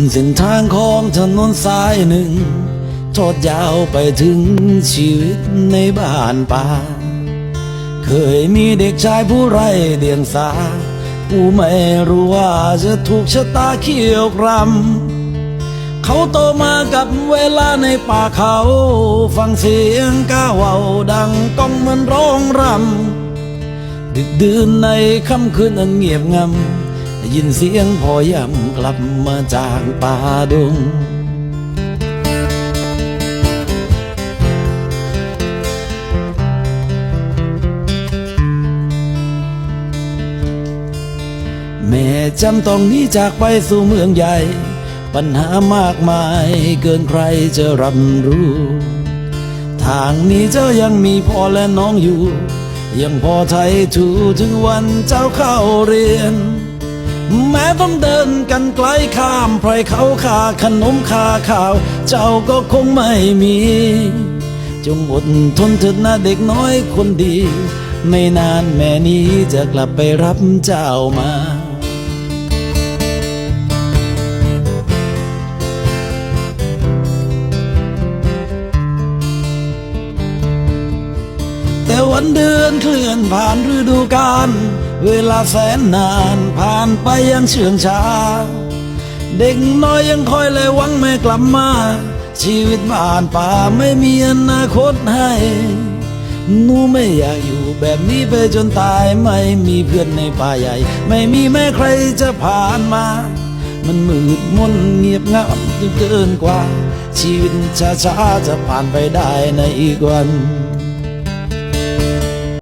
นเส้นทางของถนนสายหนึ่ง ทอดยาวไปถึงชีวิตในบ้านป่า เคยมีเด็กชายผู้ไร้เดียงสา ผู้ไม่รู้ว่าจะถูกชะตาเขี่ยวกรำเขาโตมากับเวลาในป่าเขา ฟังเสียงก้าวเวาดังก้องเหมือนร้องรำดึกดื่นในค่ำคืนอันเงียบงำ ได้ยินเสียงพ่อย่ำกลับมาจากป่าดงแม่จำต้องหนี้จากไปสู่เมืองใหญ่ ปัญหามากมายเกินใครจะรับรู้ ทางนี้เจ้ายังมีพ่อและน้องอยู่ ยังพอไทยถูถึงวันเจ้าเข้าเรียน แม้ต้องเดินกันไกลข้ามไพรเขาขาขนมขาข้าว เจ้าก็คงไม่มี จงอดทนเถิดนะเด็กน้อยคนดี ไม่นานแม่นี้จะกลับไปรับเจ้ามา วันเดือนเคลื่อนผ่านฤดูกาลเวลาแสนนานผ่านไปอยังเชื่องช้า เด็กน้อยยังคอยและหวังไม่กลับมา ชีวิตบ้านป่าไม่มีอนาคตให้หนูไม่อยากอยู่แบบนี้ไปจนตายไม่มีเพื่อนในป่าใหญ่ ไม่มีแม่ใครจะผ่านมา มันมืดมนเงียบเหงาจนเกินกว่า ชีวิตช้าๆจะผ่านไปได้ในอีกวัน